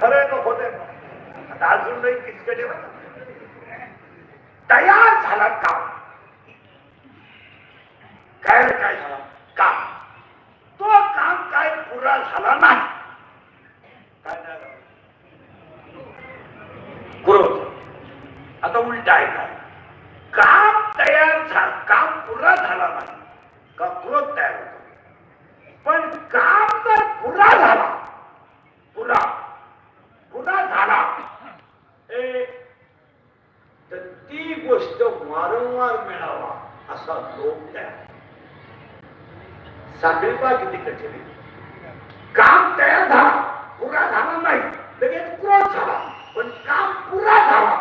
खरं नको होत आता अजून नाही किचकटे तयार झाला काम. काय काय झाला? काम. तो काम काय पुरा झाला नाही. काय नाही आता उलट आहे का काम तयार झालं काम पुरा झाला नाही का क्रोध तयार होतो पण काम जर पुरा झाला पुरा पुरा झाला ए, तर ती गोष्ट वारंवार मिळावा असा लोक तयार साखळी पा किती कठीण आहे. काम तयार झाला पुरा झाला नाही लगेच क्रोध झाला पण काम पुरा झाला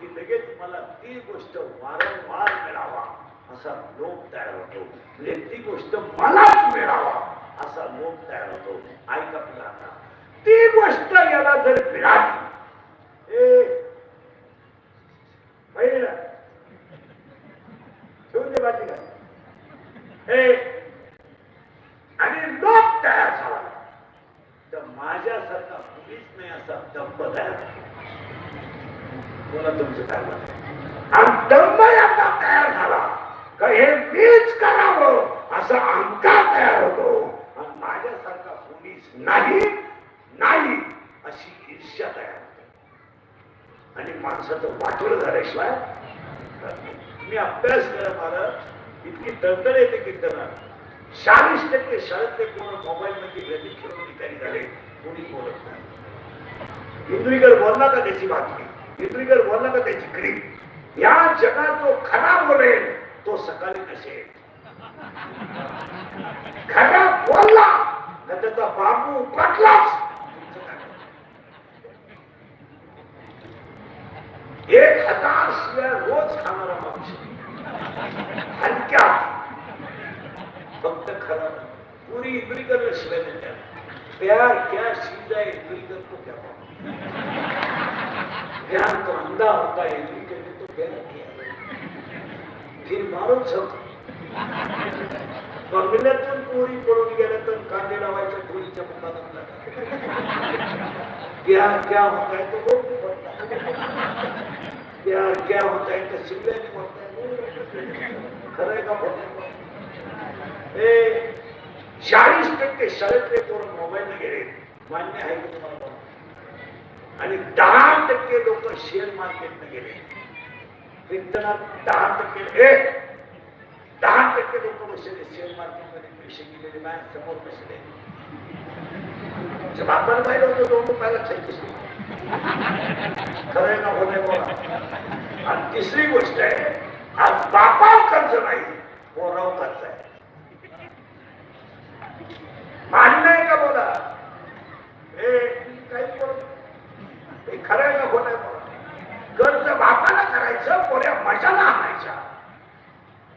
की लगेच मला ती गोष्ट वारंवार मिळावा असा लोक तयार होतो. म्हणजे ती गोष्ट मलाच मिळावा असा लोक तयार होतो. ऐका तुला आता. ती गोष्ट याला जर मिळाली ए पहिला ठेवून दे बाकी का ए आणि लोक तयार झाला तर माझ्यासारखा कुणीच नाही असा दंभ तयार झाला. बोला तुमचं काय मत आहे? आणि दंभ याचा तयार झाला का हे मीच करावं असा अहंकार तयार होतो आणि माझ्यासारखा कोणीच नाही नाही अशी ईर्ष्या तयार होते आणि माणसाचं वाटोळ झाल्याशिवाय मी अभ्यास करा महाराज. इतकी तळतळ येते कीर्तनात. चाळीस टक्के शाळेतले कोण मोबाईल मध्ये गती खेळून ठिकाणी झाले कोणी बोलत नाही. इंद्रिकर बोलला का त्याची बातमी? इंद्रिकर बोलला का त्याची क्रीम? या जगात जो खरा बोलेल तो सकाळी नसेल खरा बोलला. तर त्याचा बापू पटलाच एक हजार शिवाय रोज खाणारा माणूस. हलक्या. फक्त खरा पुरी इकडी करणं शिवाय देत्या. प्यार क्या सीधा इंद्रिकर को क्या ज्ञान तो अंधा होता है इंद्रिकर ने तो प्यार किया फिर मारो सब बंगल्यातून पोरी पळून गेल्या तर कांदे लावायच्या पोरीच्या मुखात आपला प्यार क्या होता है हो, तो वो भी क्या होता है तो शिवल्याने बोलता खरं आहे का ए चाळीस टक्के शाळेतले पोरं मोबाईल गेले मान्य आहे की तुम्हाला आणि दहा टक्के लोक शेअर मार्केटने गेले. कीर्तनात दहा टक्के ए दहा टक्के लोक बसले शेअर मार्केटमध्ये पैसे गेलेले माझ्यासमोर बसले बापाला पाहिलं होतं दोन रुपयाला छत्तीस खरं ना का होत बोला. आणि तिसरी गोष्ट आहे आज बापाव कर्ज नाही पोराव कर्ज आहे. मान्य आहे का बोला? हे काही बोलत हे खरं ना का आहे बोला? कर्ज बापाला करायचं पोऱ्या मजाला आणायच्या.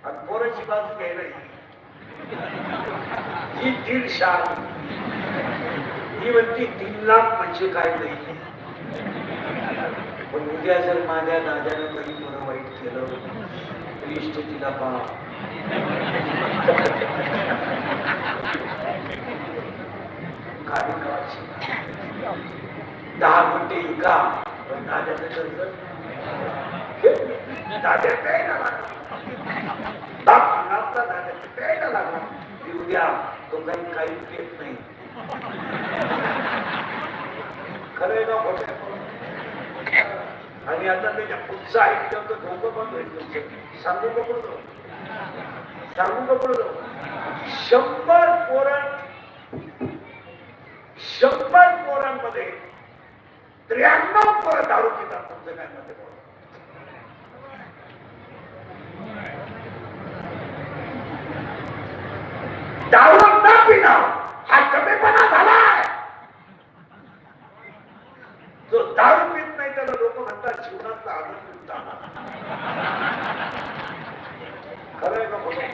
आणि पोराची बाजू घ्यायला ही दीड शाल ही म्हणती तीन लाख म्हणजे काय नाही पण उद्या जर माझ्या दादानं काही मला वाईट केलं प्लीज़ तो तिला पहा काही करायची दहा मिनिटे का पण दाद्याचं कर्ज दाद्या प्यायला लागला बाप आपला प्यायला लागला तो काही काही नाही खरंय ना आणि आता त्याच्या पुढचा ऐकलं तर धोकं पण भेटतो सांगू कपड जाऊ सांगू जाऊ शंभर पोरण शंभर पोरांमध्ये त्र्याण्णव पोरं दारू पितात तुमचं काय मध्ये दारू न पिणं. हा कमीपणा झालाय. जो दारू पित नाही त्याला लोक म्हणतात जीवनातला आनंद लुटावा. खरंय का बोला?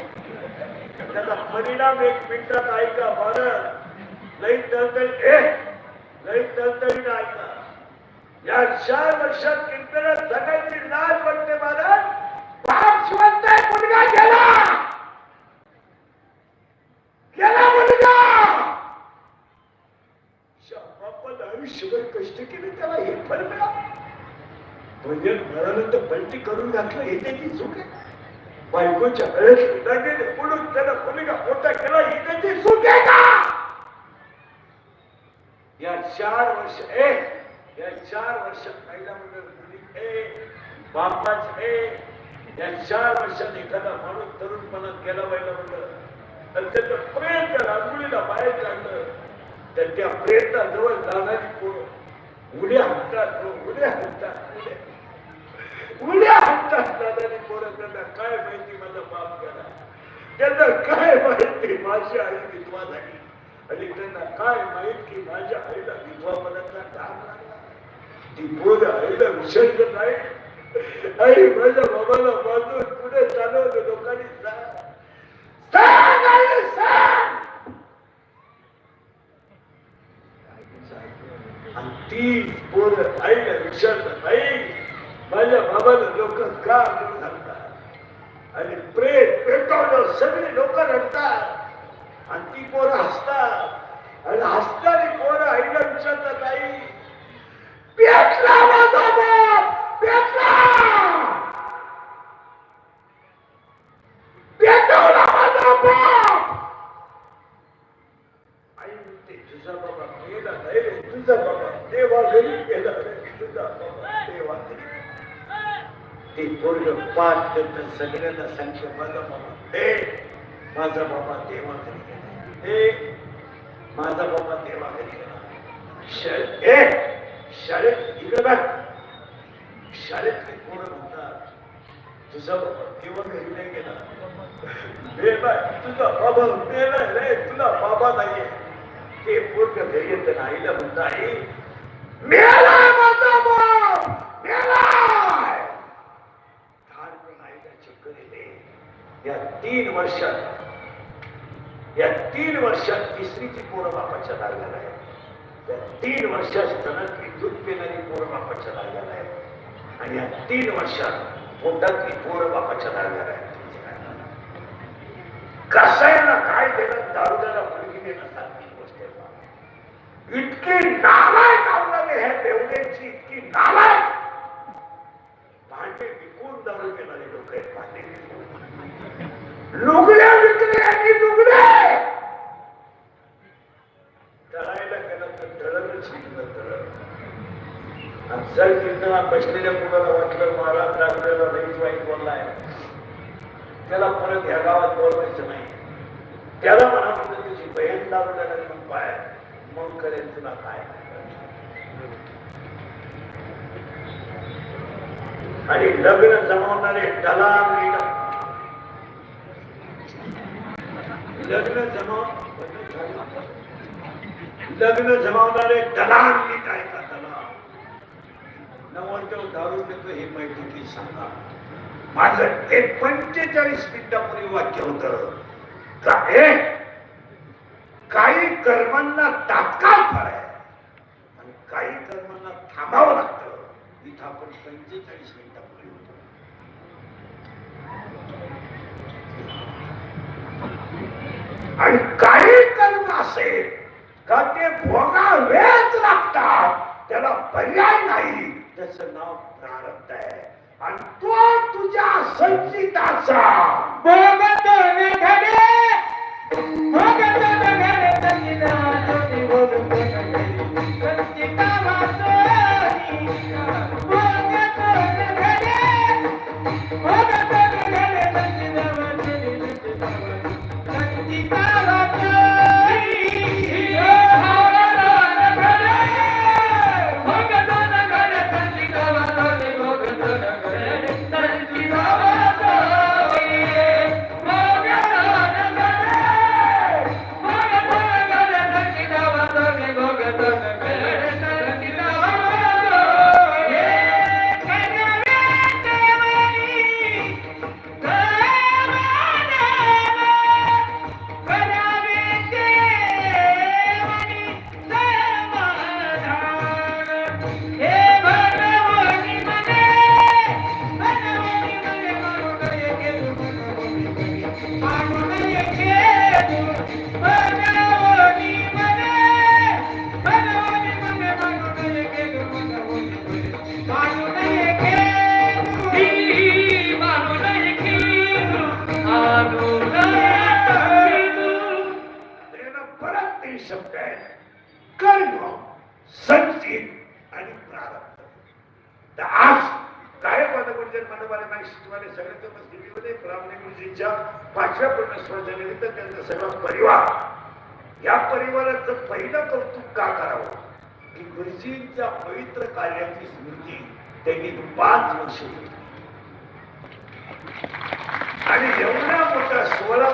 त्याचा परिणाम एक मिनिटात ऐका बरं लई तळतळी ए लई तळतळीनं ऐका. या चार वर्षात कीर्तनात जगायची लाज वाटते महाराज बाप जिवंत मुलगा गेला गेला मुलगा श- ईश्वर कष्ट केले त्याला हे फळ मिळालं. म्हणजे भजन मिळालं तर पलटी करून घातलं हे त्याची चूक आहे. बायकोच्या वेळेस लगेच म्हणून त्याला मुलगा मोठा केला ही त्याची चूक आहे का? या चार वर्ष ए या चार वर्षात पहिला मुलं ए बापाच ए या चार वर्षात एखादा माणूस तरुणपणात गेला पाहिला म्हणलं. तर त्याचं प्रेम त्या रांगोळीला बाहेर काढलं. तर त्या प्रेमला जाणारी पोरं उड्या हातात उड्या हातात उड्या हातात जाणारी पोरं त्यांना काय माहिती माझा बाप करा त्यांना काय माहिती माझी आई विधवा झाली? आणि त्यांना काय माहीत की माझ्या आईला विधवापणाचा डाग लागला? ती पोरं आईला विसर्ग नाही. आई माझ्या बाबाला बाजून पुढे चालवलं लोकांनी सांग सांग आई, सांग आणि ती पोरं आईला नाही माझ्या बाबाला लोक का आणि प्रेम पेटवलं सगळे लोक रडतात. आणि ती पोरं हसतात. आणि हसणारी पोरं आईला विचारतात आई पेटला माझा पेटला पेटवला माझा बाप आई म्हणते तुझा बाबा मेला नाही रे तुझा बाबा देवा घरी गेला रे तुझा बाबा देवा घरी ते पोरग पाच करत सगळ्यांना सांगतो माझा बाबा हे माझा बाबा देवा घरी गेला. हे माझा बाबा देवा घरी गेला. शाळेत हे शाळेत इकडे बघ. शाळेतली पोरं म्हणतात तुझा बाबा देवा घरी नाही गेला. मेलाय तुझा बाबा मेलाय रे तुला बाबा नाहीये. ते पूर्ण घरी येत आईला म्हणता आई माझा बाबा मेलाय धाडकन आईला चक्कर येते या तीन वर्षात या तीन वर्षात तिसरीची पोरं बापाच्या लागलेला आहे. या तीन वर्षात स्तनातली दूध पिणारी पोरं बापाच्या लागलेला आहे. आणि या तीन वर्षात पोटातली पोरं बापाच्या लागलेला आहे. कसायला काय देणं दारुदाला मुलगी देणं सारखी गोष्ट आहे. इतकी नालायक आवडाले ह्या देवड्यांची इतकी नालायक. भांडे विकून दारू देणारे लोक आहेत भांडे विकून. लुगड्या विकले आणि लुगडे! तळायला गेलं तर तळणच शिकलं तळ आणि जर तिथं बसलेल्या मुलाला वाटलं महाराज दाखवलेला लईच वाईट बोललाय. त्याला परत ह्या गावात बोलवायचं नाही. त्याला म्हणा म्हणजे तुझी बहीण दारूला मग पाय. मग करेल तुला काय. आणि लग्न जमवणारे दलाल लग्न जमाव लग्न जमावणारे दलाल मी आहे का दलाल नवरदेव दारू देतो हे माहिती की सांगा. माझं एक पंचेचाळीस मिनिटापूर्वी वाक्य होत. का काही कर्मांना तात्काळ फळ आहे. आणि काही कर्मांना थांबावं लागतं. इथं आपण पंचेचाळीस मिनिटापूर्वी होतो. आणि काही कर्म असेल का ते भोगावेच लागतात त्याला पर्याय नाही. त्याच नाव प्रारब्ध आहे. आणि तो तुझ्या संचिताचा. भोगत घडे तीन शब्द आहेत. कर्म संचित आणि प्रारब्ध. आज काय माझं गुरुजन मनोबाला नाही शिकवाले सगळे तर दिल्लीमध्ये ब्राह्मणे गुरुजींच्या पाचव्या पूर्ण तर त्यांचा सगळा परिवार. या परिवाराचं पहिलं कौतुक का करावं? की गुरुजींच्या पवित्र कार्याची स्मृती त्यांनी पाच वर्ष आणि एवढं मोठ्या सोहळा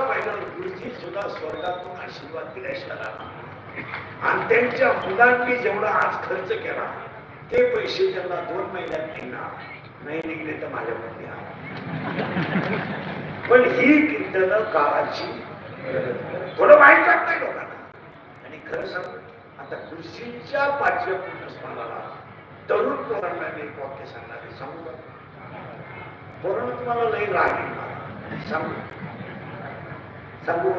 गुरुजी सुद्धा स्वर्गातून आशीर्वाद दिल्या राहणार आणि त्यांच्या मुलांनी जेवढा आज खर्च केला ते पैसे त्यांना दोन महिन्यात निघणार. नाही निघले तर माझ्यामध्ये पण ही कीर्तन काळाची थोडं वाईट वाटतंय लोकांना. आणि खरं सांगू आता कृषीच्या पाचव्या पूर्णस्मरणाला तरुण पोरांना मी एक वाक्य सांगणार सांगू का? पोरांना तुम्हाला लई राग येईल मला. सांगू. सांगू?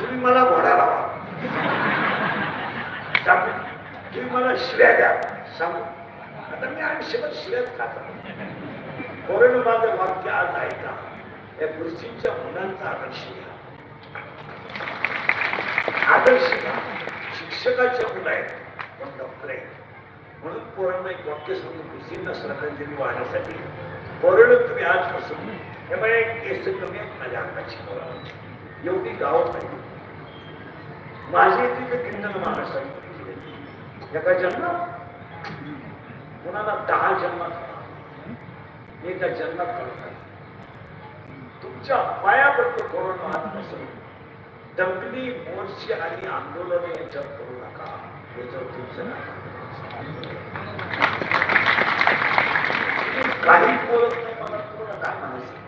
तुम्ही मला घोडा लावा. सांगू? तुम्ही मला शिव्या द्या. सांगू? आता मी आयुष्यभर शिव्याच खात. पोरण माझं वाक्य आज ऐका. या गुरुजींच्या मुलांचा आदर्श घ्या. आदर्श घ्या. शिक्षकाच्या मुलं आहेत पण डॉक्टर आहेत. म्हणून पोरांना एक वाक्य सांगून गुरुजींना श्रद्धांजली वाहण्यासाठी. पोरण तुम्ही आजपासून हे बघा केस कमी आहेत माझ्या अंगाची. पोरं एवढी गावत नाही माझी तिथे किंडल महाराष्ट्रात एका जन्मात कोणाला दहा जन्मात एका जन्मात करतात तुमच्या पायाबद्दल कोरोना नसेल. दंगली मोर्चे आणि आंदोलन याच्यावर करू नका. याच्यावर तुमचं नका काही बोलत नाही मला तुम्हाला काय म्हणायचं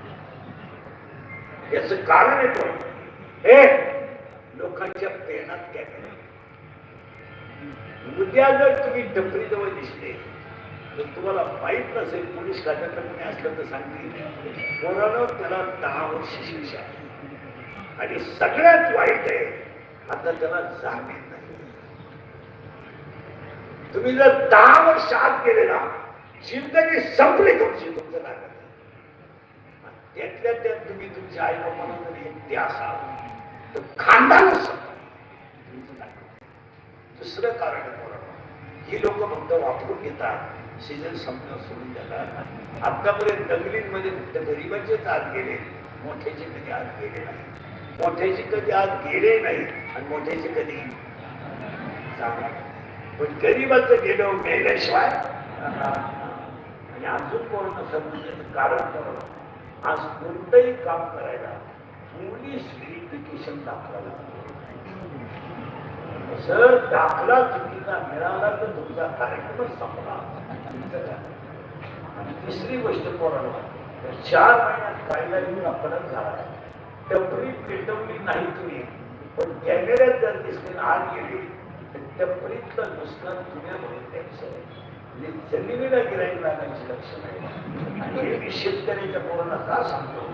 याच कारण येतो हे लोकांच्या प्रेरणात काय उद्या जर तुम्ही टपरीजवळ दिसले तर तुम्हाला माहीत नसेल पोलीस खात्यात कोणी असलं तर सांगतील. पोरानं त्याला दहा वर्ष शिक्षा आणि सगळ्यात वाईट आहे आता त्याला जामीन नाही. तुम्ही जर दहा वर्ष आत गेले ना जिंदगी संपली तुमची तुमचं काय त्यातल्या त्यात तुम्ही तुमच्या आई बाबांना तर? दुसरं कारण ही लोक फक्त वापरून घेतात सोडून आतापर्यंत दंगलींमध्ये फक्त आत गेले मोठ्याचे कधी आत गेले नाही मोठ्याचे कधी आत गेले नाही आणि मोठ्याचे कधी पण मेल्याशिवाय आणि अजून करणं आज कोणतंही काम करायला पोलीस व्हेरिफिकेशन दाखला लागतो सर दाखला चुकीचा मिळाला तर तुमचा कार्यक्रमच संपला. आणि तिसरी गोष्ट कोरोना चार महिन्यात कायदा येऊन अपघात झाला. टपरी पेटवली नाही तुम्ही पण कॅमेऱ्यात जर दिसले आत गेली तर टपरीतलं नुसतं तुम्ही म्हणून त्यांचं म्हणजे जमिनीला गिराईक लागण्याची लक्षण आहे आणि मी शेतकऱ्याच्या पोरांना का सांगतो?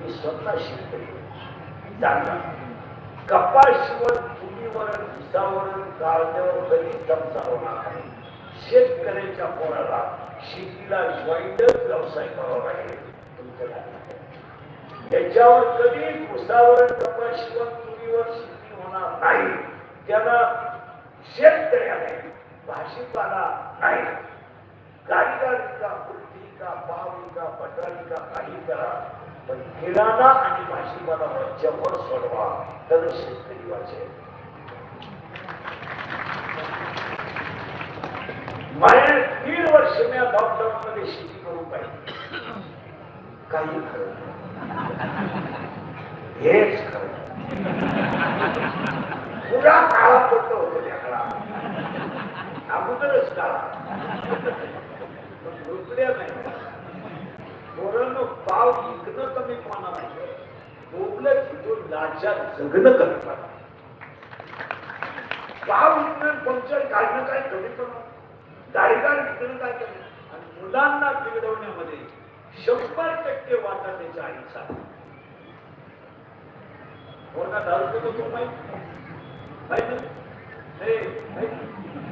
मी स्वतः शेतकरी आहे. जाणला कपाशीवर चुलीवर उसावर काळद्यावर कधी जमचा होणार नाही. शेतकऱ्याच्या पोराला शेतीला जॉईंटच व्यवसाय करावा लागेल तुमच्या त्याच्यावर कधी उसावर कपाशीवर चुलीवर शेती होणार नाही. त्याला शेतकऱ्याने भाजीपाला नाही. कारीगर का कुर्ती का पाव का पटारी का काही करा पण किराणा आणि भाषिकाला वरच्यावर सोडवा तर शेतकरी वाचे माझ्या दीड वर्ष मी लॉकडाऊन मध्ये शेती करून पाहिजे काही खरं हेच खरं पुरा काळा होतो त्या अगोदरच टाळा पण रुपड्या नाही. पोरांनो पाव विकणं कमी पाना नाही बोबलं तिथून लाचा जगणं कमी पाना पाव विकणं पंक्चर काढणं काय कमी पण गाडीकार विकणं काय कमी आणि मुलांना बिघडवण्यामध्ये शंभर टक्के वाटा त्याच्या आईचा. पोरगा दारू पितो तो माहीत? माहीत नाही?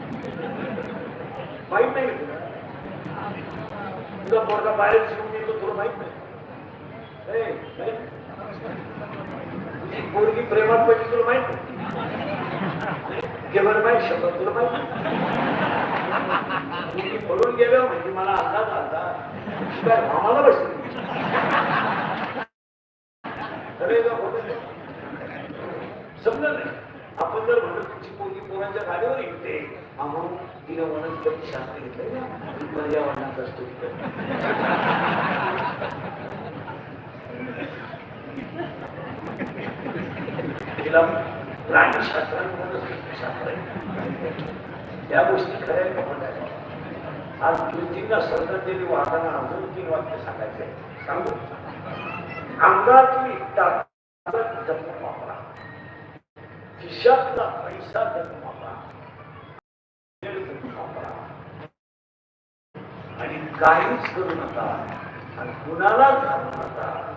हे, माहीत नाही. तुझा पोरगा बाहेर शिवून येतो तुला माहीत नाही. तुझी पोरगी प्रेमात पडली तुला माहीत नाही? केवळ माहीत शब्द तुला माहीत नाही? मी पळून गेलो म्हणजे मला अंदाज आला. काय मामाला बसली? खरे का खोटं नाही. आपण जर म्हणतो तुमची पोरगी पोरांच्या गाडीवर येते. म्हणून तिनं वनस्पती शास्त्र घेतलंय ना? ती पर्यावरणाचा असतो. तिला प्राणीशास्त्र शास्त्र वनस्पतीशास्त्र त्या गोष्टी खऱ्या आहेत आज पृथ्वीला श्रद्धांजली वाहताना अजून तीन वाक्य सांगायचे सांगू? अंगातली ताकद जपून वापरा. खिशातला पैसा जपून वापरा वेळ जपून वापरा आणि काहीच करू नका. आणि कुणालाच धरू नका.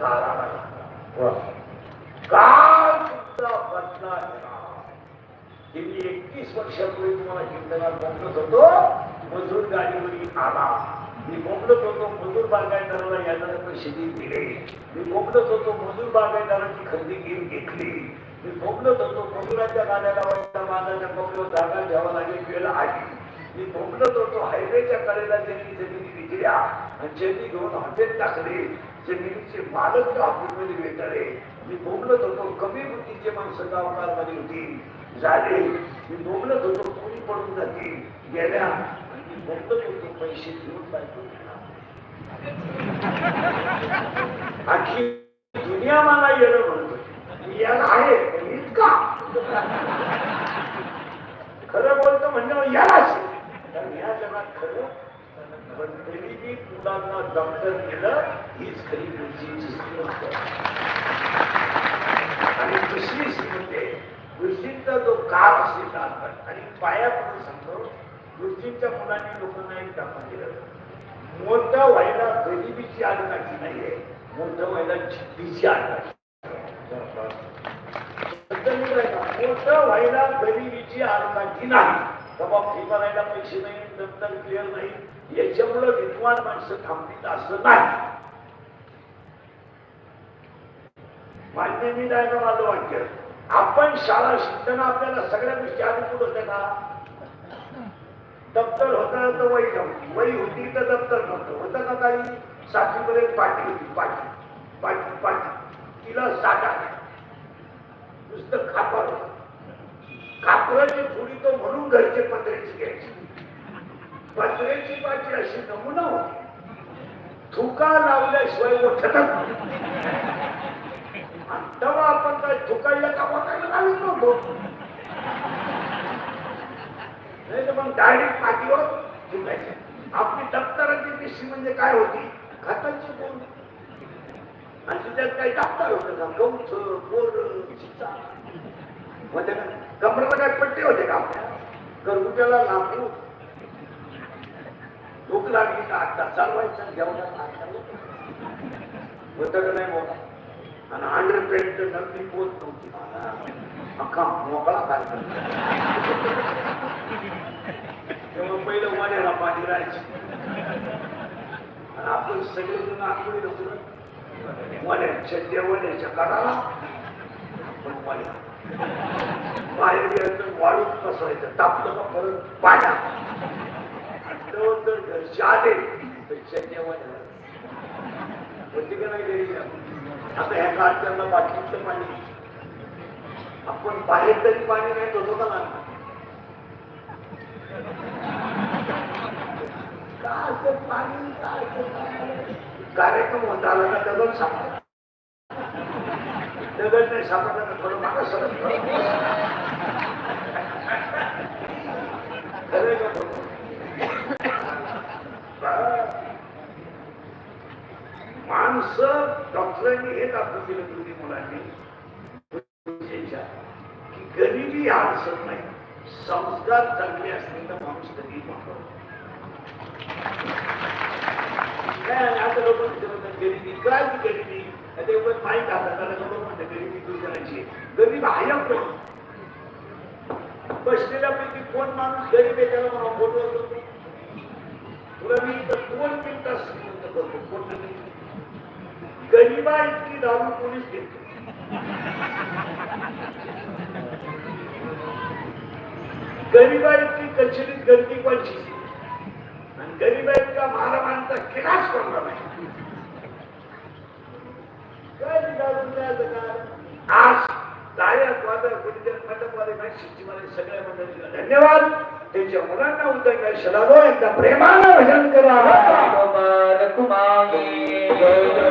काळाला नका. काळ एकतीस वर्षापूर्वी तुम्हाला चिंतनात बोंबलत होतो मजूर गाडीवरील आला. मी बोंबलत होतो मजूर बागायतदाराला यायला पैसे दिले. मी बोंबलत होतो मजूर बागायतदाराची खरेदी घेऊन घेतली. मी बोंबलत होतो मजुराच्या गाड्याला वाटता माझ्या बोंबलो जागा घ्यावा लागेल वेळ आली मी बोंबलत होतो हायवेच्या कडेला त्यांनी जमिनी विकल्या. आणि ज्यांनी घेऊन हॉटेल टाकले. जमिनीचे मालक हॉटेलमध्ये भेटले. मी बोंबलत होतो कमी बुद्धीचे माणसं गावकारमध्ये होती. झाले. मी बोंबलत होतो कोणी पडून जातील गेल्या. आणि मी बोंबलत होतो पैसे घेऊन बायको आखी दुनिया मला येणं म्हणतो मी याला आहे पण इतका. खरं बोलतो म्हणजे यालाच कारण या जगात खरं पण गरिबी मुलांना डॉक्टर केलं हीच खरी गुरुजींची श्रीमंत आणि दुसरी म्हणजे गुरुजींचा जो काळ असेल लहानपण आणि पायापासून सांगतो गुरुजींच्या मुलांनी लोकांना एक दाखवून दिलं. मोठं व्हायला गरिबीची आडकाठी नाहीये मोठं व्हायला जिद्दीची आडकाठी मोठं व्हायला गरिबीची आडकाठी नाही. बाबा फी भरायला पैसे नाही नंतर क्लिअर नाही याच्यामुळं विद्वान माणसं थांबतील असं नाही. मान्य मी नाही ना माझं वाक्य. आपण शाळा शिकताना आपल्याला सगळ्या गोष्टी अनुकूल होत्या का? दप्तर होता तर वही नव्हती. वही होती तर दप्तर नव्हतं. होतं का काही? सातवीपर्यंत पाठी होती. पाठी. पाठी. पाठी. तिला साठा नुसतं खापर होतं. कापराची थोडी तो म्हणून घरचे पत्र्याची घ्यायची. पत्र्याची पाठी अशी नमुना होती. थुका लावल्याशिवाय उठतच तेव्हा आपण काय थुकायला का वाटायला घालून नव्हतो? नाही तर मग डायरेक्ट पाठीवर थुकायचे आपली दप्तराची पिशवी म्हणजे काय होती? खतांची बोल आणि तिच्यात काही दप्तर होतं का? गवत बोर चिचा. होते का कमरेला काय पट्टे होते का? आपल्या करगुट्याला लांबू भूक लागली का आता चालवायचं जेवणाला आता होतं का नाही बोला आणि अंडर पेंट नक्की पोच नव्हती अख्खा मोकळा कार्यक्रम. तेव्हा पहिलं वाड्याला पाणी राहायची. आणि आपण सगळेजण आंघोळी नको वाड्याच्या देवण्याच्या काढाला आपण वाड्या बाहेर गेल्यानंतर वाळूत बसवायचं तापलं का परत पाण्या आणि जर घरचे आले तर चेन्नई होती का नाही घरी? आता ह्या काळात त्यांना बाटलीचं पाणी. आपण बाहेर तरी पाणी नाही होतो का ना काचं पाणी काचं पाणी. कार्यक्रम होता आला ना त्याला सापडा दगड नाही सापडला तर थोडं मागं सरक खरं माणसं डॉक्टरांनी हे दाखवून दिलं तुम्ही मुलांनी की गरिबी हा असत नाही संस्कार चांगले असले तर माणूस कधी मागवतो काय आणि आता लोक गरिबी काय ती गरिबी आता एवढं माहीत आता त्याला लोक म्हणतात गरिबी दूर करायची गरीब आहे कोण बसलेल्यापैकी कोण माणूस गरीब आहे त्याला मला फोटो होतो तुला मी तर दोन मिनिटं श्रीमंत करतो कोण गरीबा इतकी दारू कोणीच घेतो. गरीबा इतकी कचेरीत गर्दी कोणची आणि गरीबा इतका महारामांचा किराच कोणता नाही काय निघालं तुझ्या जगात? आज गायक वादक गुरुजन मंडपवाले शिष्टीवाले सगळ्या मंडळीला धन्यवाद. त्यांच्या मुलांना उद्या शलालो एकदा प्रेमानं भजन करा. कुमार कुमारी जय जय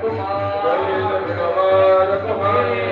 कुमार कुमारी